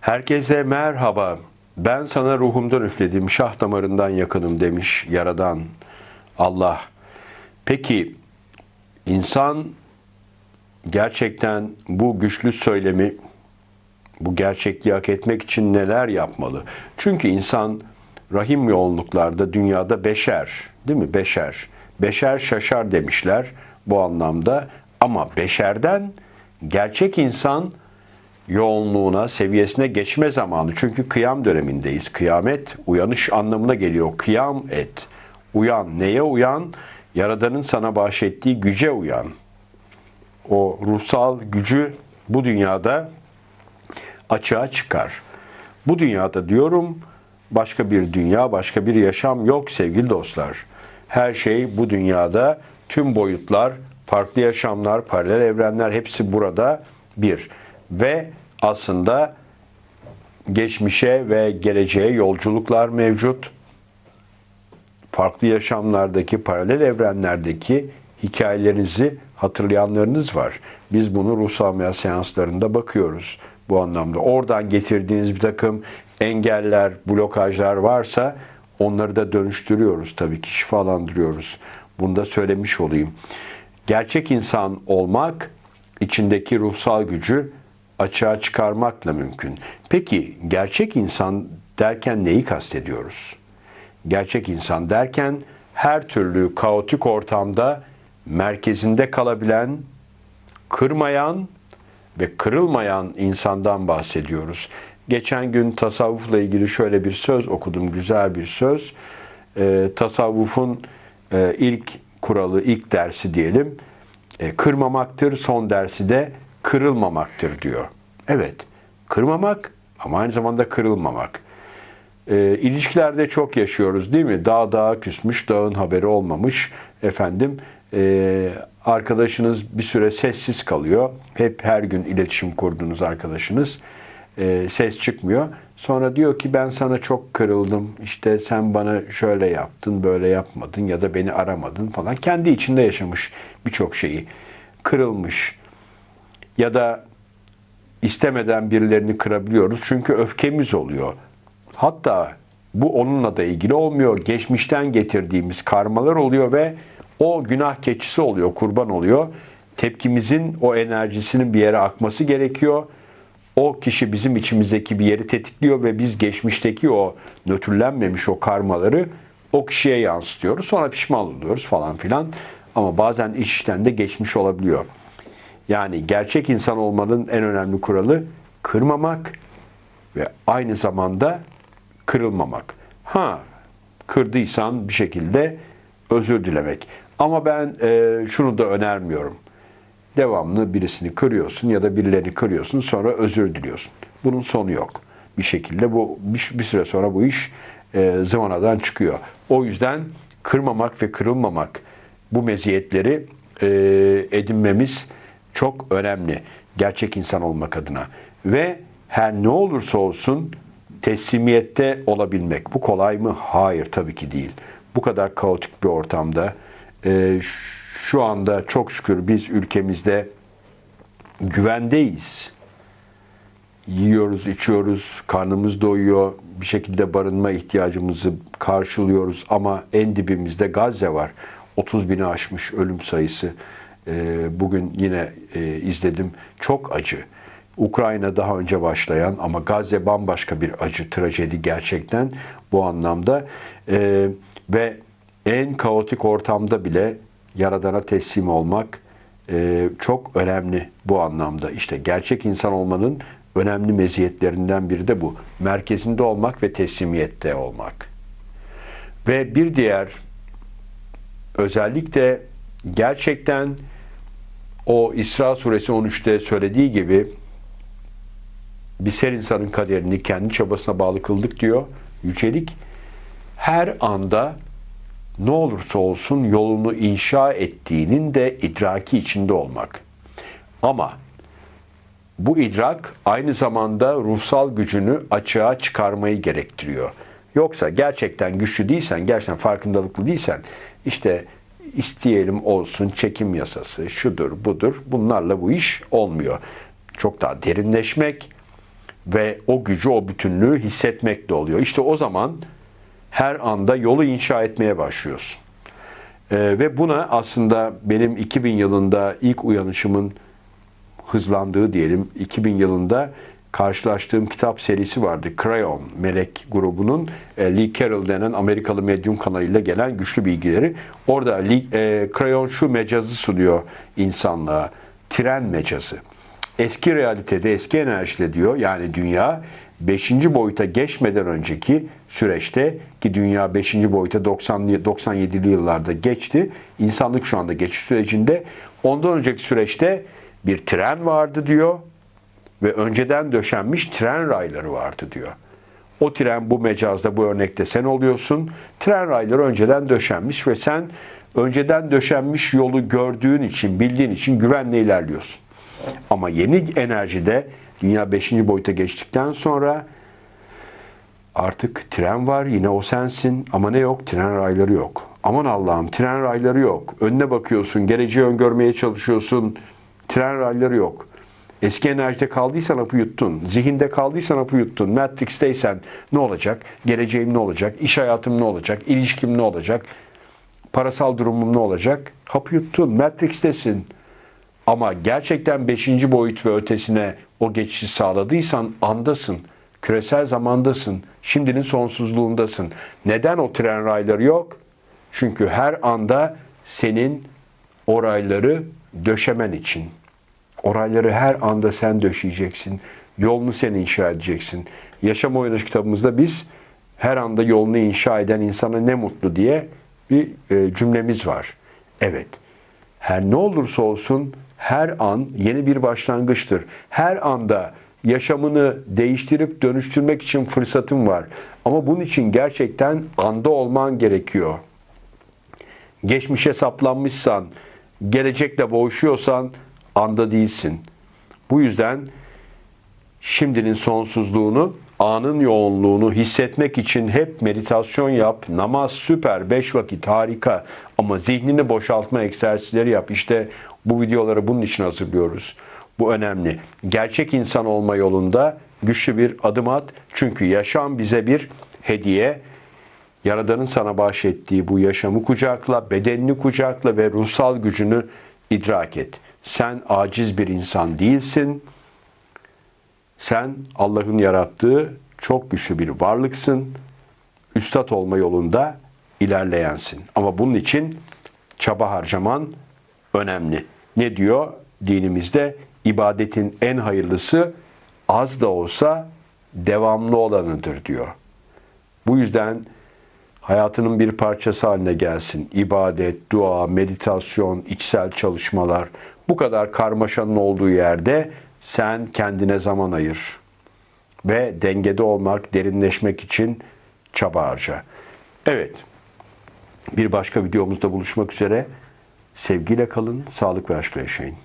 Herkese merhaba. Ben sana ruhumdan üfledim, şah damarından yakınım demiş Yaradan Allah. Peki insan gerçekten bu güçlü söylemi, bu gerçekliği hak etmek için neler yapmalı? Çünkü insan rahim yoğunluklarda dünyada beşer, değil mi? Beşer. Beşer şaşar demişler bu anlamda. Ama beşerden gerçek insan yoğunluğuna, seviyesine geçme zamanı. Çünkü kıyam dönemindeyiz. Kıyamet uyanış anlamına geliyor. Kıyam et. Uyan. Neye uyan? Yaradan'ın sana bahşettiği güce uyan. O ruhsal gücü bu dünyada açığa çıkar. Bu dünyada diyorum başka bir dünya, başka bir yaşam yok sevgili dostlar. Her şey bu dünyada tüm boyutlar, farklı yaşamlar, paralel evrenler hepsi burada bir. Ve aslında geçmişe ve geleceğe yolculuklar mevcut. Farklı yaşamlardaki, paralel evrenlerdeki hikayelerinizi hatırlayanlarınız var. Biz bunu ruhsal meyaz seanslarında bakıyoruz bu anlamda. Oradan getirdiğiniz bir takım engeller, blokajlar varsa onları da dönüştürüyoruz tabii ki şifalandırıyoruz. Bunu da söylemiş olayım. Gerçek insan olmak içindeki ruhsal gücü açığa çıkarmakla mümkün. Peki gerçek insan derken neyi kastediyoruz? Gerçek insan derken her türlü kaotik ortamda merkezinde kalabilen, kırmayan ve kırılmayan insandan bahsediyoruz. Geçen gün tasavvufla ilgili şöyle bir söz okudum, güzel bir söz. E, tasavvufun e, ilk kuralı, ilk dersi diyelim, e, kırmamaktır, son dersi de kırılmamaktır diyor. Evet, kırmamak ama aynı zamanda kırılmamak. E, ilişkilerde çok yaşıyoruz değil mi? Dağ dağa küsmüş, dağın haberi olmamış. Efendim, e, arkadaşınız bir süre sessiz kalıyor. Hep her gün iletişim kurduğunuz arkadaşınız e, ses çıkmıyor. Sonra diyor ki ben sana çok kırıldım. İşte sen bana şöyle yaptın, böyle yapmadın ya da beni aramadın falan. Kendi içinde yaşamış birçok şeyi. Kırılmış. Ya da istemeden birilerini kırabiliyoruz. Çünkü öfkemiz oluyor. Hatta bu onunla da ilgili olmuyor. Geçmişten getirdiğimiz karmalar oluyor ve o günah keçisi oluyor, kurban oluyor. Tepkimizin o enerjisinin bir yere akması gerekiyor. O kişi bizim içimizdeki bir yeri tetikliyor ve biz geçmişteki o nötrlenmemiş o karmaları o kişiye yansıtıyoruz. Sonra pişman oluyoruz falan filan. Ama bazen iş işten de geçmiş olabiliyor. Yani gerçek insan olmanın en önemli kuralı kırmamak ve aynı zamanda kırılmamak. Ha, kırdıysan bir şekilde özür dilemek. Ama ben e, şunu da önermiyorum. Devamlı birisini kırıyorsun ya da birilerini kırıyorsun sonra özür diliyorsun. Bunun sonu yok. Bir şekilde bu bir, bir süre sonra bu iş e, zıvanadan çıkıyor. O yüzden kırmamak ve kırılmamak bu meziyetleri e, edinmemiz çok önemli. Gerçek insan olmak adına. Ve her ne olursa olsun teslimiyette olabilmek. Bu kolay mı? Hayır tabii ki değil. Bu kadar kaotik bir ortamda e, şu anda çok şükür biz ülkemizde güvendeyiz. Yiyoruz, içiyoruz, karnımız doyuyor, bir şekilde barınma ihtiyacımızı karşılıyoruz ama en dibimizde Gazze var. 30 bini aşmış ölüm sayısı. E, bugün yine e, izledim. Çok acı. Ukrayna daha önce başlayan ama Gazze bambaşka bir acı, trajedi gerçekten bu anlamda. E, ve en kaotik ortamda bile Yaradan'a teslim olmak e, çok önemli bu anlamda. İşte gerçek insan olmanın önemli meziyetlerinden biri de bu. Merkezinde olmak ve teslimiyette olmak. Ve bir diğer özellikle gerçekten o İsra suresi 13'te söylediği gibi biz her insanın kaderini kendi çabasına bağlı kıldık diyor. Yücelik her anda ne olursa olsun yolunu inşa ettiğinin de idraki içinde olmak. Ama bu idrak aynı zamanda ruhsal gücünü açığa çıkarmayı gerektiriyor. Yoksa gerçekten güçlü değilsen, gerçekten farkındalıklı değilsen işte isteyelim olsun çekim yasası, şudur budur bunlarla bu iş olmuyor. Çok daha derinleşmek ve o gücü, o bütünlüğü hissetmek de oluyor. İşte o zaman her anda yolu inşa etmeye başlıyorsun. Ee, ve buna aslında benim 2000 yılında ilk uyanışımın hızlandığı diyelim 2000 yılında karşılaştığım kitap serisi vardı. Crayon Melek grubunun e, Lee Carroll denen Amerikalı medyum kanalıyla gelen güçlü bilgileri. Orada Lee, e, Crayon şu mecazı sunuyor insanlığa. Tren mecazı. Eski realitede, eski enerjide diyor yani dünya 5. boyuta geçmeden önceki süreçte ki dünya 5. boyuta 90 97'li yıllarda geçti. İnsanlık şu anda geçiş sürecinde. Ondan önceki süreçte bir tren vardı diyor ve önceden döşenmiş tren rayları vardı diyor. O tren bu mecazda bu örnekte sen oluyorsun. Tren rayları önceden döşenmiş ve sen önceden döşenmiş yolu gördüğün için, bildiğin için güvenle ilerliyorsun. Ama yeni enerjide dünya 5. boyuta geçtikten sonra artık tren var yine o sensin ama ne yok? Tren rayları yok. Aman Allah'ım tren rayları yok. Önüne bakıyorsun, geleceği öngörmeye çalışıyorsun. Tren rayları yok. Eski enerjide kaldıysan hapı yuttun. Zihinde kaldıysan hapı yuttun. Matrix'teysen ne olacak? Geleceğim ne olacak? İş hayatım ne olacak? İlişkim ne olacak? Parasal durumum ne olacak? Hapı yuttun. Matrix'tesin. Ama gerçekten 5. boyut ve ötesine o geçişi sağladıysan andasın. Küresel zamandasın. Şimdinin sonsuzluğundasın. Neden o tren rayları yok? Çünkü her anda senin o rayları döşemen için. Orayları her anda sen döşeyeceksin. Yolunu sen inşa edeceksin. Yaşam Oyunu kitabımızda biz her anda yolunu inşa eden insana ne mutlu diye bir e, cümlemiz var. Evet. Her ne olursa olsun her an yeni bir başlangıçtır. Her anda yaşamını değiştirip dönüştürmek için fırsatın var. Ama bunun için gerçekten anda olman gerekiyor. Geçmişe saplanmışsan, gelecekle boğuşuyorsan anda değilsin. Bu yüzden şimdinin sonsuzluğunu, anın yoğunluğunu hissetmek için hep meditasyon yap. Namaz süper, beş vakit harika ama zihnini boşaltma egzersizleri yap. İşte bu videoları bunun için hazırlıyoruz. Bu önemli. Gerçek insan olma yolunda güçlü bir adım at. Çünkü yaşam bize bir hediye. Yaradan'ın sana bahşettiği bu yaşamı kucakla, bedenini kucakla ve ruhsal gücünü idrak et. Sen aciz bir insan değilsin. Sen Allah'ın yarattığı çok güçlü bir varlıksın. Üstad olma yolunda ilerleyensin. Ama bunun için çaba harcaman önemli. Ne diyor dinimizde? İbadetin en hayırlısı az da olsa devamlı olanıdır diyor. Bu yüzden hayatının bir parçası haline gelsin. İbadet, dua, meditasyon, içsel çalışmalar bu kadar karmaşanın olduğu yerde sen kendine zaman ayır ve dengede olmak, derinleşmek için çaba harca. Evet. Bir başka videomuzda buluşmak üzere. Sevgiyle kalın, sağlık ve aşkla yaşayın.